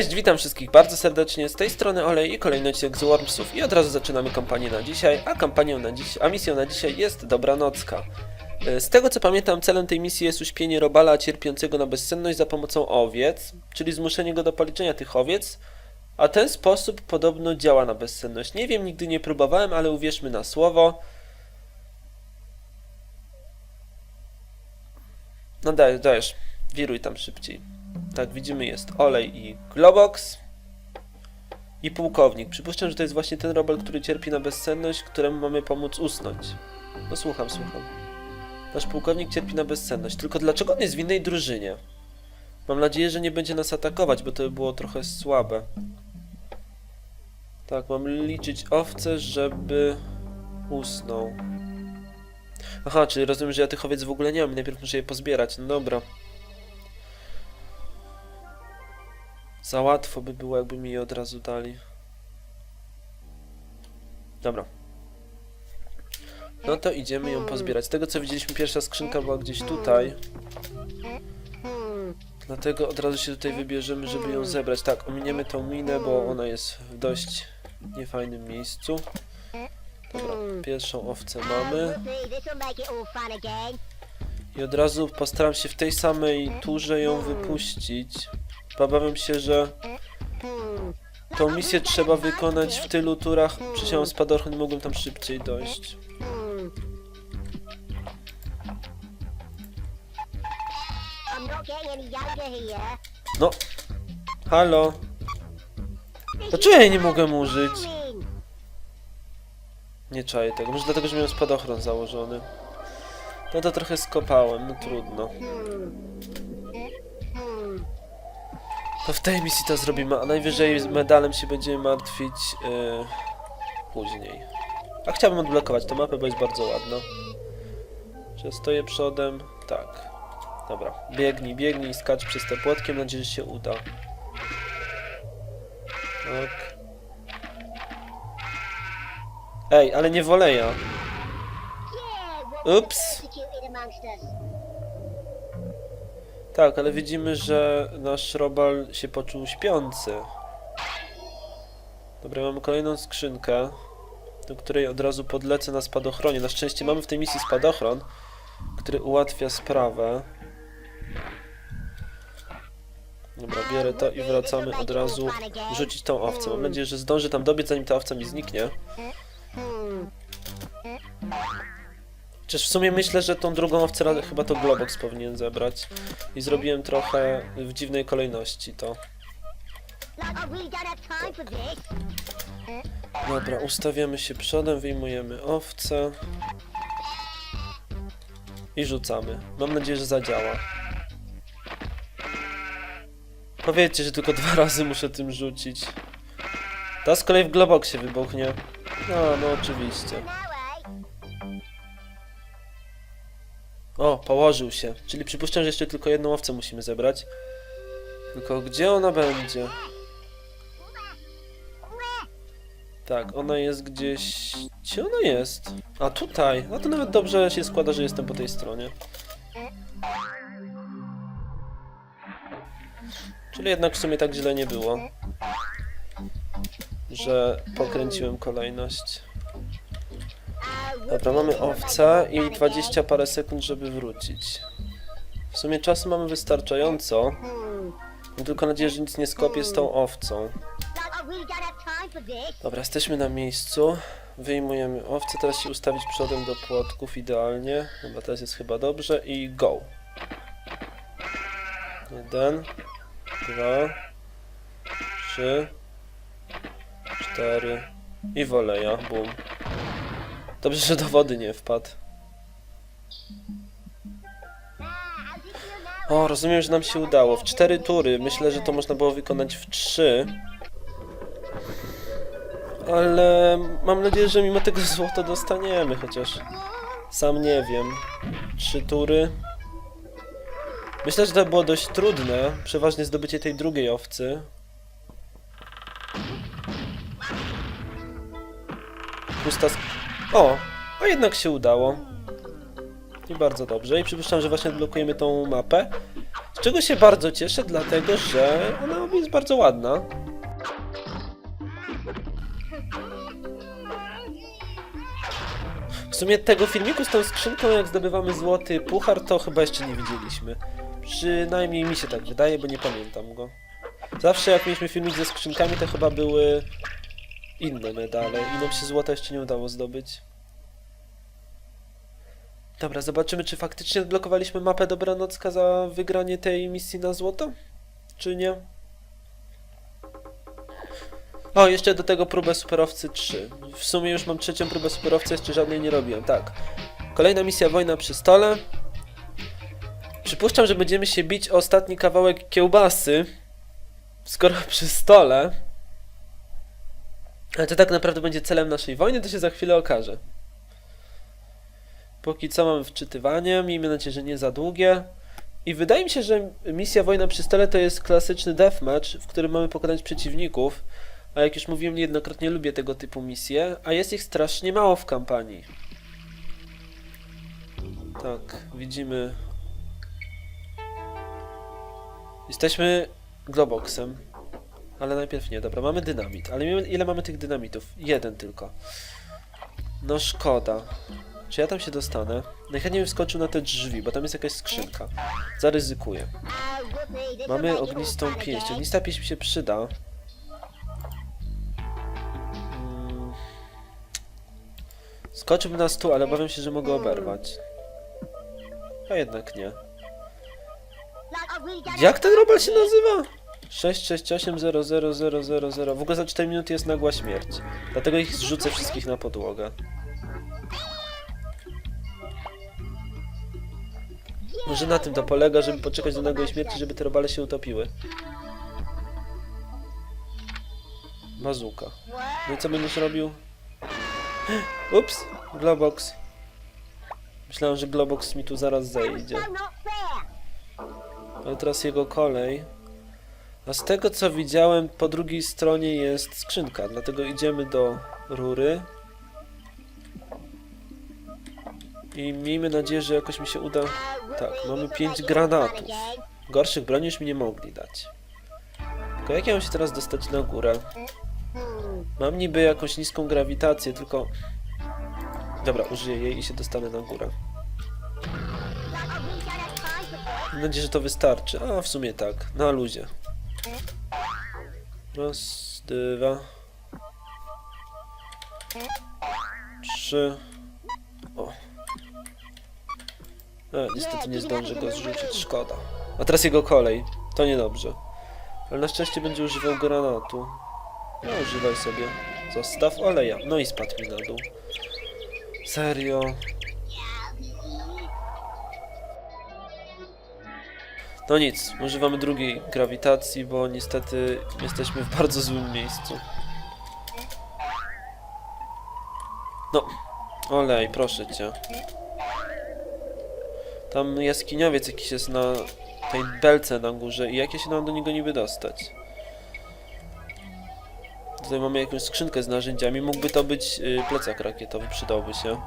Cześć, witam wszystkich bardzo serdecznie. Z tej strony Olej i kolejny odcinek z Wormsów i od razu zaczynamy kampanię na dzisiaj, a kampanią na dziś, a misją na dzisiaj jest Dobranocka. E, Z tego co pamiętam, celem tej misji jest uśpienie robala cierpiącego na bezsenność za pomocą owiec, czyli zmuszenie go do policzenia tych owiec, a ten sposób podobno działa na bezsenność. Nie wiem, nigdy nie próbowałem, ale uwierzmy na słowo. No dajesz, dajesz. Wiruj tam szybciej. Tak, widzimy, jest olej i globox. I pułkownik. Przypuszczam, że to jest właśnie ten robal, który cierpi na bezsenność, któremu mamy pomóc usnąć. No słucham, słucham. Nasz pułkownik cierpi na bezsenność. Tylko dlaczego on jest w innej drużynie? Mam nadzieję, że nie będzie nas atakować, bo to by było trochę słabe. Tak, mam liczyć owce, żeby usnął. Aha, czyli rozumiem, że ja tych owiec w ogóle nie mam i najpierw muszę je pozbierać. No dobra. Za łatwo by było, jakby mi je od razu dali. Dobra. No to idziemy ją pozbierać. Z tego co widzieliśmy, pierwsza skrzynka była gdzieś tutaj. Dlatego od razu się tutaj wybierzemy, żeby ją zebrać. Tak, ominiemy tą minę, bo ona jest w dość niefajnym miejscu. Dobra, pierwszą owcę mamy. I od razu postaram się w tej samej turze ją wypuścić. Obawiam się, że tą misję trzeba wykonać w tylu turach. Przysiąłem spadochron, mogłem tam szybciej dojść. No, halo. Dlaczego ja jej nie mogę użyć? Nie czaję tego. Może dlatego, że miałem spadochron założony. No to trochę skopałem, no trudno. To w tej misji to zrobimy, a najwyżej z medalem się będziemy martwić yy, później. A chciałbym odblokować tę mapę, bo jest bardzo ładna. Ja stoję przodem? Tak. Dobra, biegnij, biegnij, skacz przez te płotki, mam nadzieję, że się uda. Tak. Ej, ale nie woleja. Ups. Tak, ale widzimy, że nasz robal się poczuł śpiący. Dobra, mamy kolejną skrzynkę, do której od razu podlecę na spadochronie. Na szczęście mamy w tej misji spadochron, który ułatwia sprawę. Dobra, bierę to i wracamy od razu rzucić tą owcę. Mam nadzieję, że zdąży tam dobiec, zanim ta owca mi zniknie. Chociaż w sumie myślę, że tą drugą owcę chyba to Globox powinien zebrać. I zrobiłem trochę w dziwnej kolejności to. Dobra, ustawiamy się przodem, wyjmujemy owce. I rzucamy. Mam nadzieję, że zadziała. Powiedzcie, że tylko dwa razy muszę tym rzucić. Ta z kolei w Globoxie wybuchnie. No, no oczywiście. O, położył się. Czyli przypuszczam, że jeszcze tylko jedną owcę musimy zebrać. Tylko gdzie ona będzie? Tak, ona jest gdzieś... Gdzie ona jest? A tutaj. No to nawet dobrze się składa, że jestem po tej stronie. Czyli jednak w sumie tak źle nie było. Że pokręciłem kolejność. Dobra, mamy owca i 20 parę sekund, żeby wrócić. W sumie czasu mamy wystarczająco. Mam tylko nadzieję, że nic nie skopię z tą owcą. Dobra, jesteśmy na miejscu. Wyjmujemy owcę, teraz się ustawić przodem do płotków idealnie. Dobra, teraz jest chyba dobrze i go. Jeden, dwa, trzy, cztery i woleja, bum. Dobrze, że do wody nie wpadł. O, rozumiem, że nam się udało. W cztery tury. Myślę, że to można było wykonać w trzy. Ale mam nadzieję, że mimo tego złoto dostaniemy, chociaż sam nie wiem. Trzy tury. Myślę, że to było dość trudne. Przeważnie zdobycie tej drugiej owcy. Pusta O! A jednak się udało. I bardzo dobrze. I przypuszczam, że właśnie odblokujemy tą mapę. Z czego się bardzo cieszę, dlatego że ona jest bardzo ładna. W sumie tego filmiku z tą skrzynką, jak zdobywamy złoty puchar, to chyba jeszcze nie widzieliśmy. Przynajmniej mi się tak wydaje, bo nie pamiętam go. Zawsze jak mieliśmy filmik ze skrzynkami, to chyba były inne medale i nam się złota jeszcze nie udało zdobyć. Dobra, zobaczymy, czy faktycznie odblokowaliśmy mapę Dobranocka za wygranie tej misji na złoto? Czy nie? O, jeszcze do tego próbę superowcy 3. W sumie już mam trzecią próbę superowcy, jeszcze żadnej nie robiłem. Tak. Kolejna misja Wojna przy stole. Przypuszczam, że będziemy się bić o ostatni kawałek kiełbasy. Skoro przy stole. Ale to tak naprawdę będzie celem naszej wojny, to się za chwilę okaże. Póki co mamy wczytywanie, miejmy nadzieję, że nie za długie. I wydaje mi się, że misja Wojna przy stole to jest klasyczny deathmatch, w którym mamy pokonać przeciwników. A jak już mówiłem niejednokrotnie, lubię tego typu misje, a jest ich strasznie mało w kampanii. Tak, widzimy. Jesteśmy Globoxem. Ale najpierw nie, dobra, mamy dynamit. Ale ile- mamy tych dynamitów? Jeden tylko. No szkoda. Czy ja tam się dostanę? Najchętniej bym wskoczył na te drzwi, bo tam jest jakaś skrzynka. Zaryzykuję. Mamy ognistą pięść. Ognista pięść mi się przyda. Mm. Skoczyłbym na stół, ale obawiam się, że mogę oberwać. A jednak nie. Jak ten robal się nazywa? 6680000. W ogóle za 4 minuty jest nagła śmierć. Dlatego ich zrzucę wszystkich na podłogę. Może na tym to polega, żeby poczekać do nagłej śmierci, żeby te robale się utopiły. Bazuka. No i co będziesz robił? Ups, Globox. Myślałem, że Globox mi tu zaraz zejdzie. Ale teraz jego kolej. A z tego co widziałem, po drugiej stronie jest skrzynka, dlatego idziemy do rury. I miejmy nadzieję, że jakoś mi się uda. Tak, mamy 5 granatów. Gorszych broni już mi nie mogli dać. Tylko jak ja mam się teraz dostać na górę? Mam niby jakąś niską grawitację, tylko... Dobra, użyję jej i się dostanę na górę. Mam nadzieję, że to wystarczy. A, w sumie tak. Na luzie. Raz, dwa... Trzy... O. E, niestety nie zdążę go zrzucić, szkoda. A teraz jego kolej. To niedobrze. Ale na szczęście będzie używał granatu. No, używaj sobie. Zostaw oleja. No i spadł mi na dół. Serio. No nic, używamy drugiej grawitacji, bo niestety jesteśmy w bardzo złym miejscu. No, olej, proszę cię. Tam jaskiniowiec jakiś jest na tej belce na górze i jak ja się mam do niego niby dostać? Tutaj mamy jakąś skrzynkę z narzędziami, mógłby to być y, plecak rakietowy, przydałby się.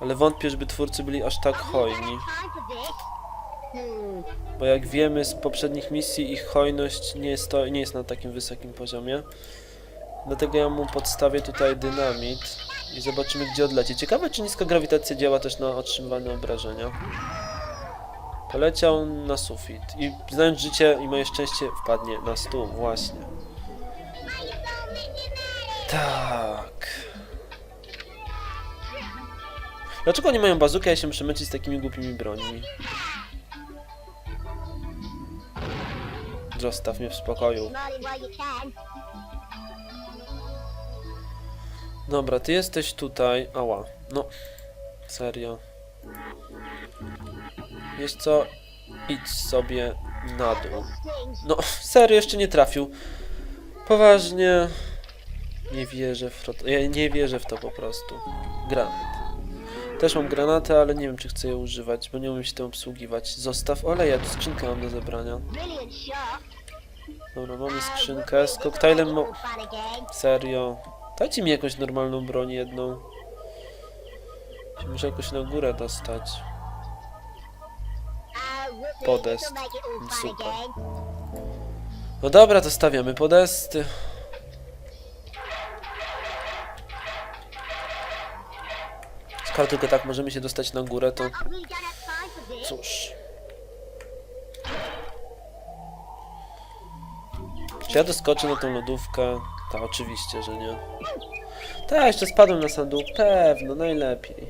Ale wątpię, żeby twórcy byli aż tak hojni. Bo jak wiemy z poprzednich misji, ich hojność nie jest, to, nie jest na takim wysokim poziomie. Dlatego ja mu podstawię tutaj dynamit i zobaczymy gdzie odleci. Ciekawe czy niska grawitacja działa też na otrzymywane obrażenia. Poleciał na sufit i znając życie i moje szczęście wpadnie na stół, właśnie. Tak. Dlaczego nie mają bazuki, a ja się muszę męczyć z takimi głupimi brońmi? Zostaw mnie w spokoju. Dobra, ty jesteś tutaj. Ała. No. Serio. Wiesz co? Idź sobie na dół. No, serio, jeszcze nie trafił. Poważnie. Nie wierzę w to. Ja nie wierzę w to po prostu. Granat. Też mam granaty, ale nie wiem, czy chcę je używać, bo nie umiem się tym obsługiwać. Zostaw oleja, tu skrzynkę mam do zebrania. Dobra, mamy skrzynkę z koktajlem. Mo Serio. Dajcie mi jakąś normalną broń jedną. Muszę jakoś na górę dostać. podest. Super. No dobra, to stawiamy podesty. Skoro tylko tak możemy się dostać na górę, to cóż. Czy ja doskoczę na tą lodówkę? Tak, oczywiście, że nie. Tak, jeszcze spadłem na sandół. Pewno, najlepiej.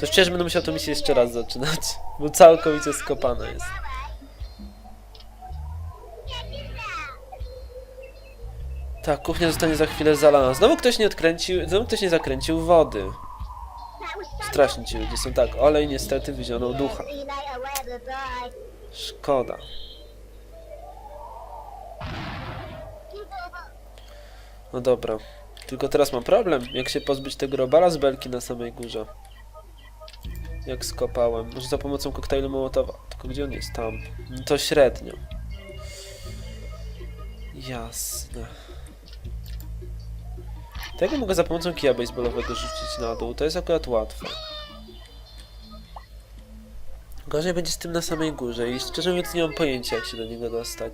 Coś że będę musiał tę misję jeszcze raz zaczynać, bo całkowicie skopana jest. Tak, kuchnia zostanie za chwilę zalana. Znowu ktoś nie odkręcił, znowu ktoś nie zakręcił wody. Strasznie ci ludzie są tak. Olej niestety wyzionął ducha. Szkoda. No dobra. Tylko teraz mam problem. Jak się pozbyć tego robala z belki na samej górze? Jak skopałem. Może za pomocą koktajlu Mołotowa. Tylko gdzie on jest? Tam. No To średnio. Jasne. Tego mogę za pomocą kija baseballowego rzucić na dół. To jest akurat łatwe. Gorzej będzie z tym na samej górze i szczerze mówiąc nie mam pojęcia jak się do niego dostać.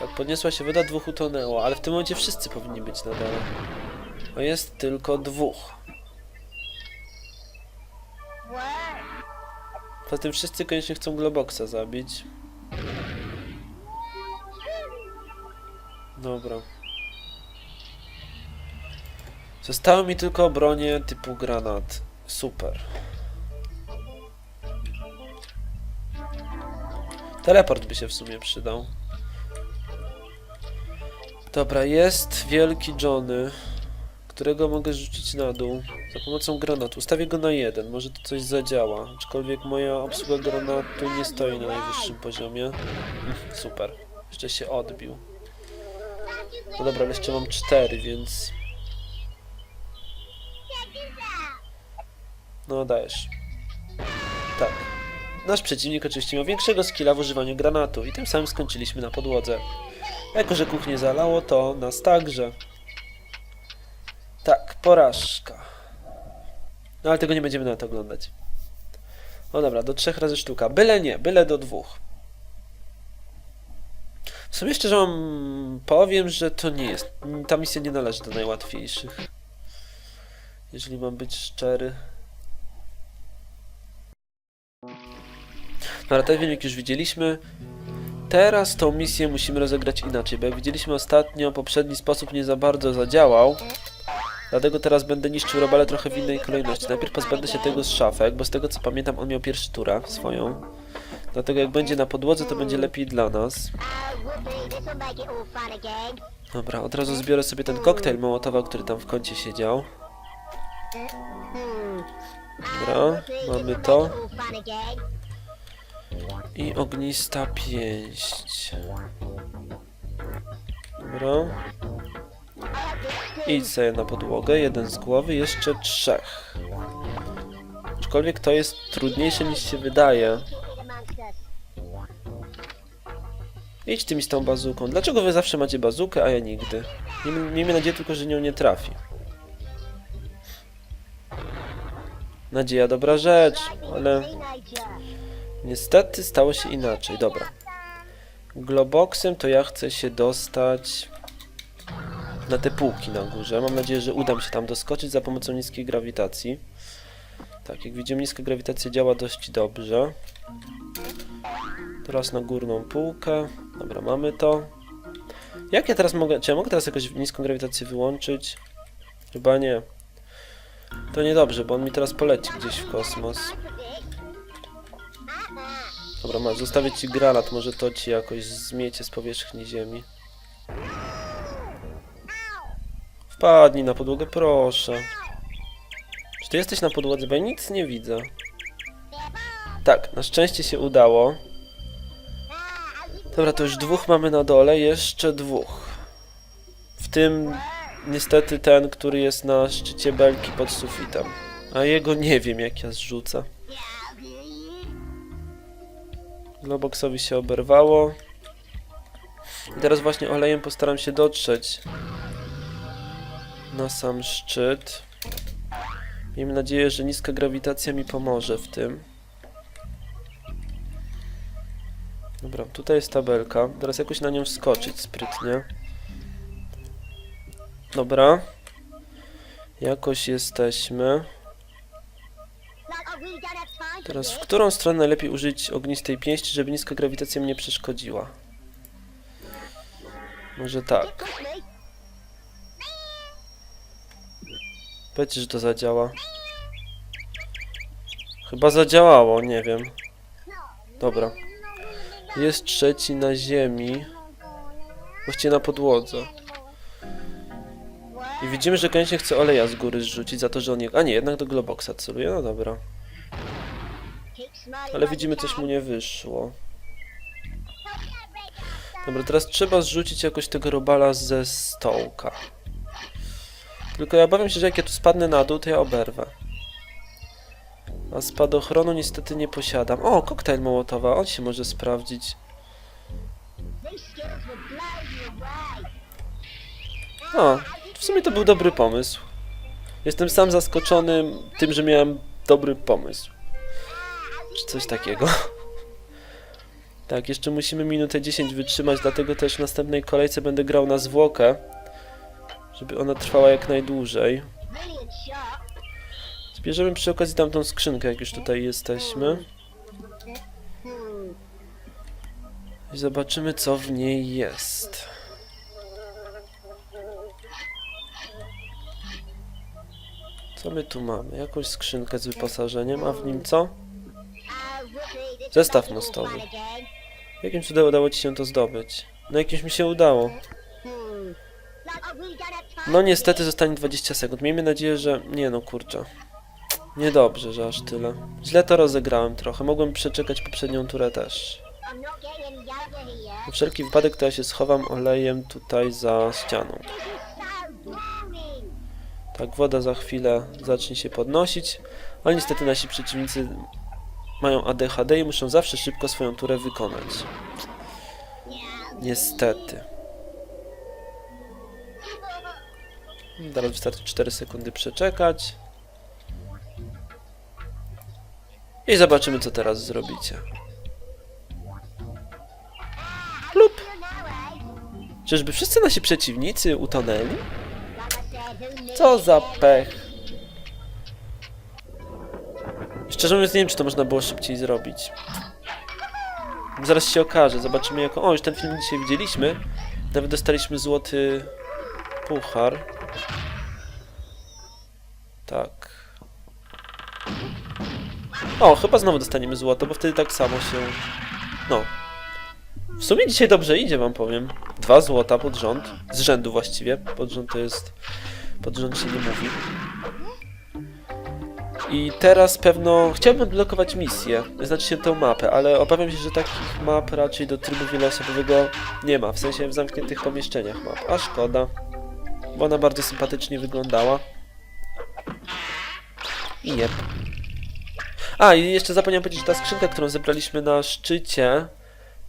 Tak, podniosła się woda, dwóch utonęło, ale w tym momencie wszyscy powinni być na dole. A jest tylko dwóch. Poza tym wszyscy koniecznie chcą Globoxa zabić. Dobra. Zostały mi tylko bronie typu granat. Super. Teleport by się w sumie przydał. Dobra, jest wielki Johnny, którego mogę rzucić na dół za pomocą granatu. Ustawię go na jeden, może to coś zadziała. Aczkolwiek moja obsługa granatu nie stoi na najwyższym poziomie. Mm, Super. Jeszcze się odbił. No dobra, ale jeszcze mam cztery, więc... No dajesz. Tak. Nasz przeciwnik oczywiście miał większego skilla w używaniu granatu i tym samym skończyliśmy na podłodze. Jako, że kuchnię zalało, to nas także. Tak, porażka. No ale tego nie będziemy nawet oglądać. No dobra, do trzech razy sztuka. Byle nie, byle do dwóch. W sumie szczerze wam powiem, że to nie jest. Ta misja nie należy do najłatwiejszych. Jeżeli mam być szczery. Dobra, ten filmik już widzieliśmy. Teraz tą misję musimy rozegrać inaczej, bo jak widzieliśmy ostatnio, poprzedni sposób nie za bardzo zadziałał. Dlatego teraz będę niszczył robale trochę w innej kolejności. Najpierw pozbędę się tego z szafek, bo z tego co pamiętam on miał pierwszy turę swoją. Dlatego jak będzie na podłodze to będzie lepiej dla nas. Dobra, od razu zbiorę sobie ten koktajl Mołotowa, który tam w kącie siedział. Dobra, mamy to. I ognista pięść. Dobra. Idź sobie na podłogę, jeden z głowy, jeszcze trzech. Aczkolwiek to jest trudniejsze niż się wydaje. Idź tymi z tą bazuką. Dlaczego wy zawsze macie bazukę, a ja nigdy? Miejmy, nadzieję tylko, że nią nie trafi. Nadzieja dobra rzecz, ale niestety stało się inaczej. Dobra. Globoxem to ja chcę się dostać na te półki na górze. Mam nadzieję, że uda mi się tam doskoczyć za pomocą niskiej grawitacji. Tak, jak widzimy, niska grawitacja działa dość dobrze. Teraz na górną półkę. Dobra, mamy to. Jak ja teraz mogę... Czy ja mogę teraz jakoś niską grawitację wyłączyć? Chyba nie. To niedobrze, bo on mi teraz poleci gdzieś w kosmos. Dobra, zostawię ci granat, może to ci jakoś zmiecie z powierzchni ziemi. Wpadnij na podłogę, proszę. Czy ty jesteś na podłodze? Bo ja nic nie widzę. Tak, na szczęście się udało. Dobra, to już dwóch mamy na dole, jeszcze dwóch. W tym niestety ten, który jest na szczycie belki pod sufitem. A jego nie wiem jak ja zrzucę. Globoxowi się oberwało. I teraz właśnie olejem postaram się dotrzeć na sam szczyt. Miejmy nadzieję, że niska grawitacja mi pomoże w tym. Dobra, tutaj jest tabelka. Teraz jakoś na nią wskoczyć sprytnie. Dobra. Jakoś jesteśmy. Teraz w którą stronę najlepiej użyć ognistej pięści, żeby niska grawitacja mnie przeszkodziła? Może tak. Powiedzcie, że to zadziała. Chyba zadziałało, nie wiem. Dobra. Jest trzeci na ziemi. Właściwie na podłodze. I widzimy, że koniecznie chce oleja z góry zrzucić za to, że on nie... A nie, jednak do Globoxa celuje. No dobra. Ale widzimy, coś mu nie wyszło. Dobra, teraz trzeba zrzucić jakoś tego robala ze stołka. Tylko ja obawiam się, że jak ja tu spadnę na dół, to ja oberwę. A spadochronu niestety nie posiadam. O, koktajl mołotowa, on się może sprawdzić. O, w sumie to był dobry pomysł. Jestem sam zaskoczony tym, że miałem dobry pomysł. Czy coś takiego. Tak, jeszcze musimy minutę 10 wytrzymać, dlatego też w następnej kolejce będę grał na zwłokę, żeby ona trwała jak najdłużej. Zbierzemy przy okazji tamtą skrzynkę, jak już tutaj jesteśmy. I zobaczymy, co w niej jest. Co my tu mamy? Jakąś skrzynkę z wyposażeniem, a w nim co? Zestaw mostowy. Jakim cudem udało ci się to zdobyć? No jakimś mi się udało. No niestety zostanie 20 sekund. Miejmy nadzieję, że... Nie no, kurczę. Niedobrze, że aż tyle. Źle to rozegrałem trochę. Mogłem przeczekać poprzednią turę też. Na wszelki wypadek to ja się schowam olejem tutaj za ścianą. Tak, woda za chwilę zacznie się podnosić, ale niestety nasi przeciwnicy mają ADHD i muszą zawsze szybko swoją turę wykonać. Niestety. Teraz wystarczy 4 sekundy przeczekać. I zobaczymy, co teraz zrobicie. Lub. Czyżby wszyscy nasi przeciwnicy utonęli? Co za pech. Szczerze mówiąc, nie wiem, czy to można było szybciej zrobić. Zaraz się okaże, zobaczymy jako... O, już ten film dzisiaj widzieliśmy. Nawet dostaliśmy złoty puchar. Tak. O, chyba znowu dostaniemy złoto, bo wtedy tak samo się... No. W sumie dzisiaj dobrze idzie, wam powiem. Dwa złota pod rząd. Z rzędu właściwie. Pod rząd to jest... Pod rząd się nie mówi. I teraz pewno chciałbym odblokować misję, znaczy się tę mapę, ale obawiam się, że takich map raczej do trybu wieloosobowego nie ma, w sensie w zamkniętych pomieszczeniach map. A szkoda, bo ona bardzo sympatycznie wyglądała. I jep. A, i jeszcze zapomniałem powiedzieć, że ta skrzynka, którą zebraliśmy na szczycie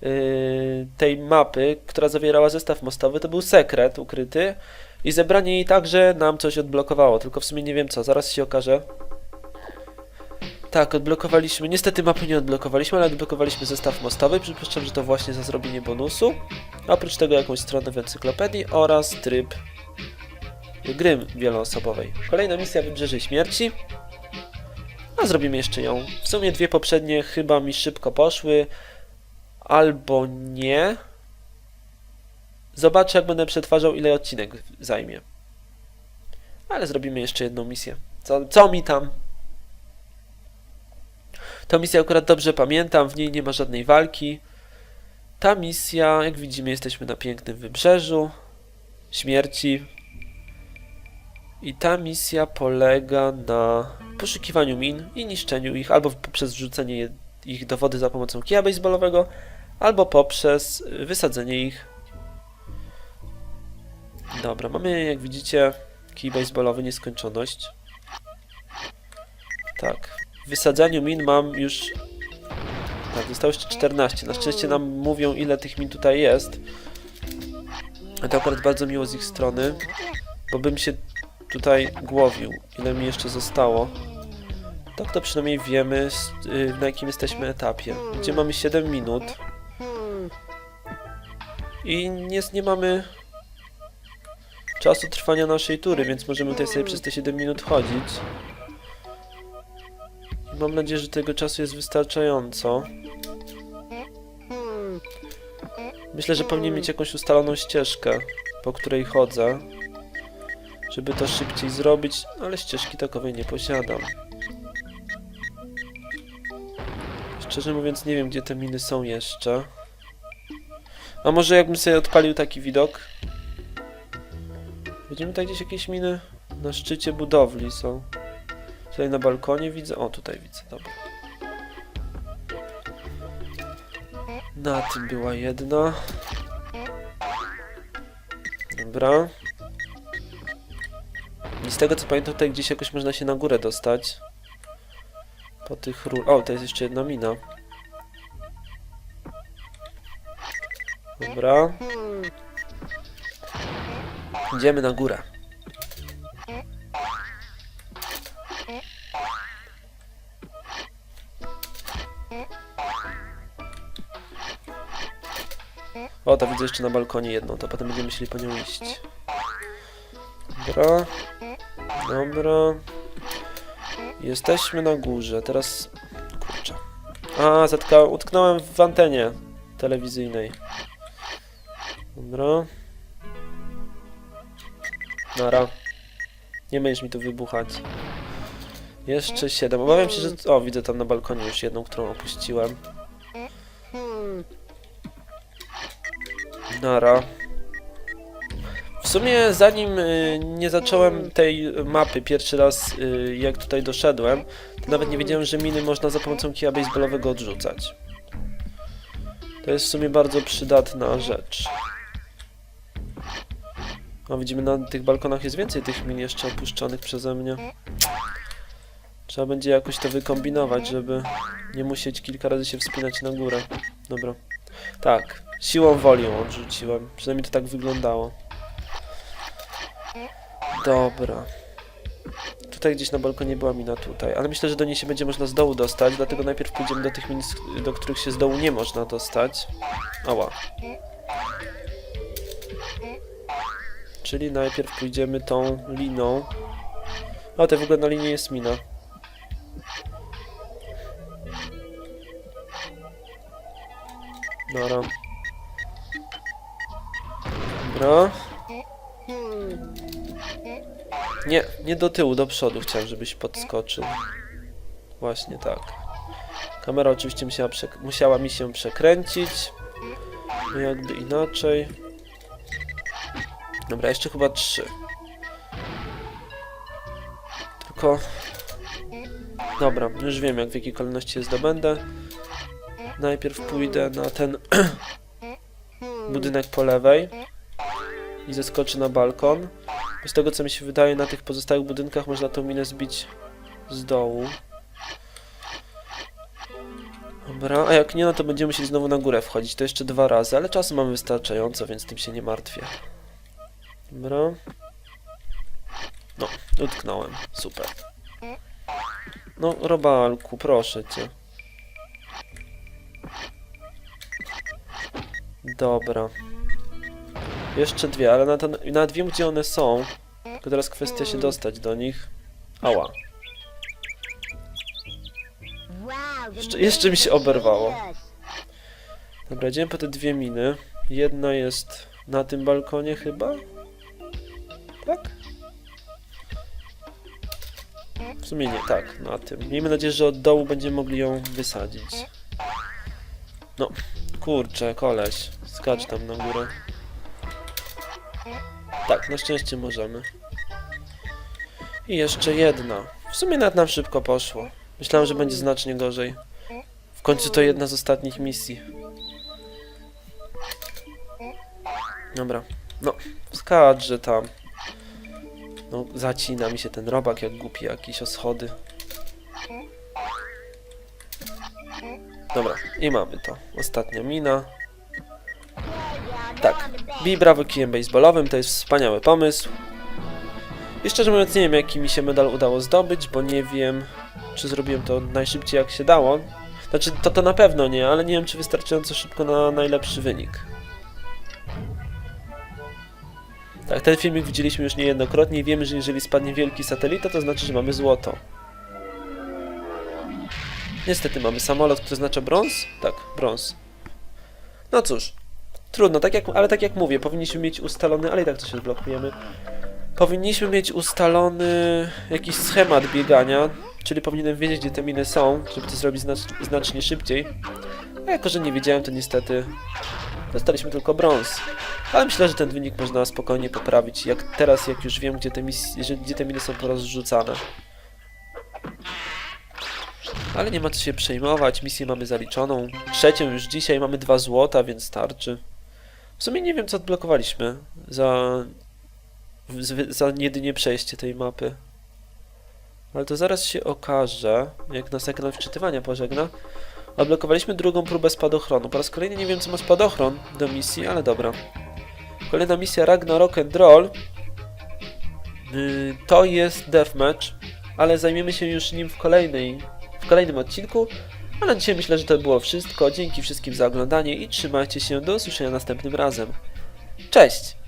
yy, tej mapy, która zawierała zestaw mostowy, to był sekret ukryty. I zebranie jej także nam coś odblokowało, tylko w sumie nie wiem co, zaraz się okaże. Tak, odblokowaliśmy. Niestety mapy nie odblokowaliśmy, ale odblokowaliśmy zestaw mostowy. Przypuszczam, że to właśnie za zrobienie bonusu. Oprócz tego jakąś stronę w encyklopedii oraz tryb gry wieloosobowej. Kolejna misja Wybrzeże Śmierci. A zrobimy jeszcze ją. W sumie dwie poprzednie chyba mi szybko poszły. Albo nie. Zobaczę, jak będę przetwarzał, ile odcinek zajmie. Ale zrobimy jeszcze jedną misję. Co, co mi tam? Tę misję akurat dobrze pamiętam, w niej nie ma żadnej walki. Ta misja, jak widzimy, jesteśmy na pięknym wybrzeżu śmierci. I ta misja polega na poszukiwaniu min i niszczeniu ich, albo poprzez wrzucenie ich do wody za pomocą kija baseballowego, albo poprzez wysadzenie ich. Dobra, mamy jak widzicie kij baseballowy nieskończoność. Tak, w wysadzaniu min mam już... Tak, zostało jeszcze 14. Na szczęście nam mówią, ile tych min tutaj jest. A to akurat bardzo miło z ich strony, bo bym się tutaj głowił, ile mi jeszcze zostało. Tak to przynajmniej wiemy, y, na jakim jesteśmy etapie. Gdzie mamy 7 minut. I nie, nie mamy czasu trwania naszej tury, więc możemy tutaj sobie przez te 7 minut chodzić. Mam nadzieję, że tego czasu jest wystarczająco. Myślę, że powinien mieć jakąś ustaloną ścieżkę, po której chodzę, żeby to szybciej zrobić, ale ścieżki takowej nie posiadam. Szczerze mówiąc, nie wiem, gdzie te miny są jeszcze. A może jakbym sobie odpalił taki widok? Widzimy tutaj gdzieś jakieś miny? Na szczycie budowli są. Tutaj na balkonie widzę. O, tutaj widzę, dobra. Na tym była jedna. Dobra. I z tego co pamiętam, tutaj gdzieś jakoś można się na górę dostać. Po tych rur... O, to jest jeszcze jedna mina. Dobra. Idziemy na górę. O, to widzę jeszcze na balkonie jedną, to potem będziemy musieli po nią iść. Dobra. Dobra. Jesteśmy na górze, teraz... Kurczę. A, zatka... utknąłem w antenie telewizyjnej. Dobra. Nara. Nie będziesz mi tu wybuchać. Jeszcze siedem. Obawiam się, że... O, widzę tam na balkonie już jedną, którą opuściłem. Nara. W sumie zanim y, nie zacząłem tej mapy pierwszy raz, y, jak tutaj doszedłem, to nawet nie wiedziałem, że miny można za pomocą kija baseballowego odrzucać. To jest w sumie bardzo przydatna rzecz. O, widzimy na tych balkonach jest więcej tych min jeszcze opuszczonych przeze mnie. Trzeba będzie jakoś to wykombinować, żeby nie musieć kilka razy się wspinać na górę. Dobra. Tak, siłą woli ją odrzuciłem. Przynajmniej to tak wyglądało. Dobra. Tutaj gdzieś na balkonie była mina tutaj, ale myślę, że do niej się będzie można z dołu dostać, dlatego najpierw pójdziemy do tych min, do których się z dołu nie można dostać. Ała. Czyli najpierw pójdziemy tą liną. O, to w ogóle na linie jest mina. Dobra. Dobra. Nie, nie do tyłu, do przodu chciałem, żebyś podskoczył. Właśnie tak. Kamera oczywiście musiała, musiała mi się przekręcić. No jakby inaczej. Dobra, jeszcze chyba trzy. Tylko... Dobra, już wiem jak w jakiej kolejności je zdobędę. Najpierw pójdę na ten budynek po lewej i zeskoczę na balkon. Z tego co mi się wydaje, na tych pozostałych budynkach można tą minę zbić z dołu. Dobra, a jak nie, no to będziemy musieli znowu na górę wchodzić. To jeszcze dwa razy, ale czasu mamy wystarczająco, więc tym się nie martwię. Dobra. No, utknąłem. Super. No, robalku, proszę cię. Dobra. Jeszcze dwie, ale na, ten, nawet wiem gdzie one są. Tylko teraz kwestia się dostać do nich. Ała. Jeszcze, jeszcze mi się oberwało. Dobra, idziemy po te dwie miny. Jedna jest na tym balkonie chyba? Tak? W sumie nie, tak, na tym. Miejmy nadzieję, że od dołu będziemy mogli ją wysadzić. No, kurczę, koleś. Skacz tam na górę. Tak, na szczęście możemy. I jeszcze jedna. W sumie nawet nam szybko poszło. Myślałem, że będzie znacznie gorzej. W końcu to jedna z ostatnich misji. Dobra. No, skadrze tam. No, zacina mi się ten robak jak głupi jakiś o schody. Dobra, i mamy to. Ostatnia mina. Tak, bij brawo kijem baseballowym, to jest wspaniały pomysł. I szczerze mówiąc nie wiem jaki mi się medal udało zdobyć, bo nie wiem czy zrobiłem to najszybciej jak się dało. Znaczy to to na pewno nie, ale nie wiem czy wystarczająco szybko na najlepszy wynik. Tak, ten filmik widzieliśmy już niejednokrotnie i wiemy, że jeżeli spadnie wielki satelita, to znaczy, że mamy złoto. Niestety mamy samolot, który oznacza brąz? Tak, brąz. No cóż, trudno, tak jak, ale tak jak mówię, powinniśmy mieć ustalony, ale i tak to się odblokujemy. Powinniśmy mieć ustalony jakiś schemat biegania, czyli powinienem wiedzieć, gdzie te miny są, żeby to zrobić znacz, znacznie szybciej. A jako, że nie wiedziałem, to niestety dostaliśmy tylko brąz. Ale myślę, że ten wynik można spokojnie poprawić, jak teraz, jak już wiem, gdzie te, misje, gdzie te miny są porozrzucane. Ale nie ma co się przejmować, misję mamy zaliczoną. Trzecią już dzisiaj, mamy dwa złota, więc starczy. W sumie nie wiem, co odblokowaliśmy za, za jedynie przejście tej mapy. Ale to zaraz się okaże, jak nas ekran wczytywania pożegna. Odblokowaliśmy drugą próbę spadochronu. Po raz kolejny nie wiem, co ma spadochron do misji, ale dobra. Kolejna misja Ragnarok and Roll. Yy, to jest deathmatch, ale zajmiemy się już nim w kolejnej, w kolejnym odcinku. Ale dzisiaj myślę, że to było wszystko. Dzięki wszystkim za oglądanie i trzymajcie się. Do usłyszenia następnym razem. Cześć!